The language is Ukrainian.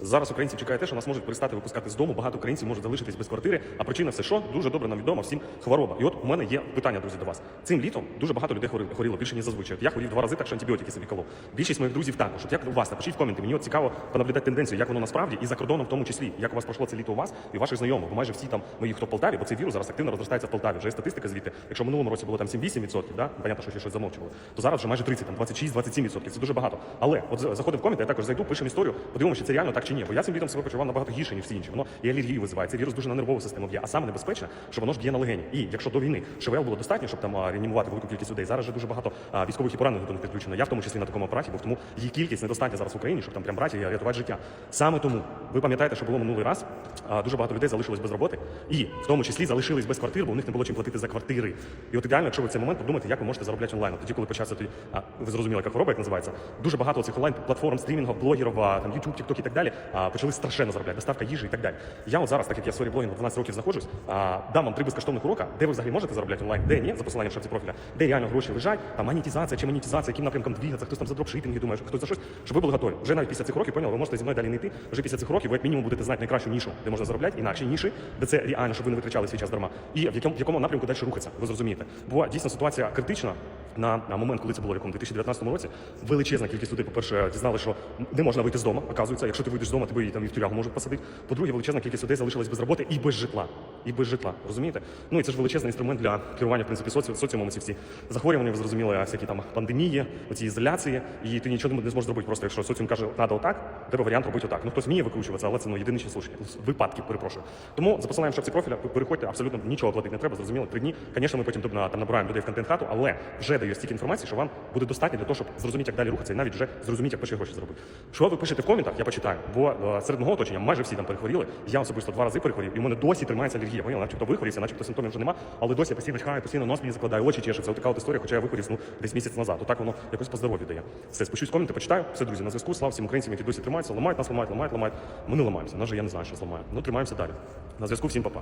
Зараз українців чекає те, що нас можуть перестати випускати з дому. Багато українців можуть залишитись без квартири. А причина все що дуже добре нам відомо всім хвороба. І от у мене є питання, друзі, до вас. Цим літом дуже багато людей хворіло, більше ніж зазвичай. Я хворів два рази, так що антибіотики собі колов. Більшість моїх друзів також. От як у вас напишіть в коменти. Мені от цікаво понаблюдати тенденцію, як воно насправді і за кордоном в тому числі. Як у вас пройшло це літо у вас і ваших знайомих. Бо майже всі там мої, хто в Полтаві, бо цей вірус зараз активно розростається в Полтаві. Вже є статистика звідти. Якщо в минулому році було там 7-8%, да? понятно, що ще щось замовчували, то зараз вже майже 30, там 26-27%. Це дуже багато. Але от з- заходимо в коменти, я також зайду, пишемо історію, подивимося, чи це реально так чи ні. Бо я цим літом себе почував набагато гірше, ніж всі інші. Воно і алергію визиває. Цей вірус дуже на нервову систему б'є. А саме небезпечне, що воно ж б'є на легені. І якщо до війни ШВЛ було достатньо, щоб там реанімувати велику кількість людей, зараз же дуже багато а, військових і поранених до них підключено. Я в тому числі на такому апараті, бо тому її кількість недостатня зараз в Україні, щоб там прям брати і рятувати життя. Саме тому ви пам'ятаєте, що було минулий раз. а, Дуже багато людей залишилось без роботи, і в тому числі залишились без квартир, бо у них не було чим платити за квартири. І от ідеально, якщо ви цей момент подумаєте, як ви можете заробляти онлайн. Тоді, коли почався тоді, а, ви зрозуміли, яка хвороба, як називається. Дуже багато цих онлайн платформ, стрімінгів, блогерів, там YouTube, TikTok і так далі, почали страшенно заробляти, доставка їжі і так далі. Я от зараз, так як я в сфері блогінгу 12 років знаходжусь, дам вам три безкоштовних урока, де ви взагалі можете заробляти онлайн, де ні, за посиланням в шапці профіля, де реально гроші лежать, там монетизація чи монетизація, яким напрямком двигатися, хтось там за дропшипінги думає, хтось за щось, щоб ви були готові. Вже навіть після цих років, поняли, ви можете зі мною далі не йти. Вже після цих років ви як мінімум будете знати найкращу нішу, де можна заробляти, інакші ніші, де це реально, щоб ви не витрачали свій час дарма. І в якому, в якому напрямку далі рухатися, ви зрозумієте. Бо дійсно ситуація критична на, момент, коли це було в якому 2019 році. Величезна кількість людей, по-перше, дізнали, що не можна вийти з дому. Оказується, якщо ти вийдеш з дому, тебе і там і в тюрягу можуть посадити. По-друге, величезна кількість людей залишилась без роботи і без житла. І без житла. Розумієте? Ну і це ж величезний інструмент для керування в принципі соці... соціумом. Ці всі захворювання, ви зрозуміли, всякі там пандемії, оці ізоляції, і ти нічого не зможеш зробити. Просто якщо соціум каже, треба отак, тебе варіант робити отак. Ну хтось вміє викручуватися, але це ну єдині случаї. Випадки, перепрошую. Тому за посиланням в шапці профіля переходьте, абсолютно нічого платити не треба, зрозуміло. Три дні. Звісно, ми потім тут там набираємо людей в контент хату, але вже даю стільки інформації, що вам буде достатньо для того, щоб зрозуміти, як далі рухатися, і навіть вже зрозуміти, як перші гроші зробити. Що ви пишете в коментах, я почитаю, бо е, серед мого оточення майже всі там перехворіли. Я особисто два рази перехворів, і в мене досі тримається алергія. Поняли, начебто вихворівся, начебто симптомів вже нема, але досі я постійно чхаю, постійно нос мені закладає, очі чешуться. Ось така от історія, хоча я вихворівся ну, десь місяць назад. Отак воно якось по здоров'ю дає. Все, спущусь коменти, почитаю. Все, друзі, на зв'язку. Слава всім українцям, які досі тримаються, ламають нас, ламають, ламають, ламають. Ми не ламаємося. Нас же я не знаю, що зламає. Ну тримаємося далі. На зв'язку всім папа.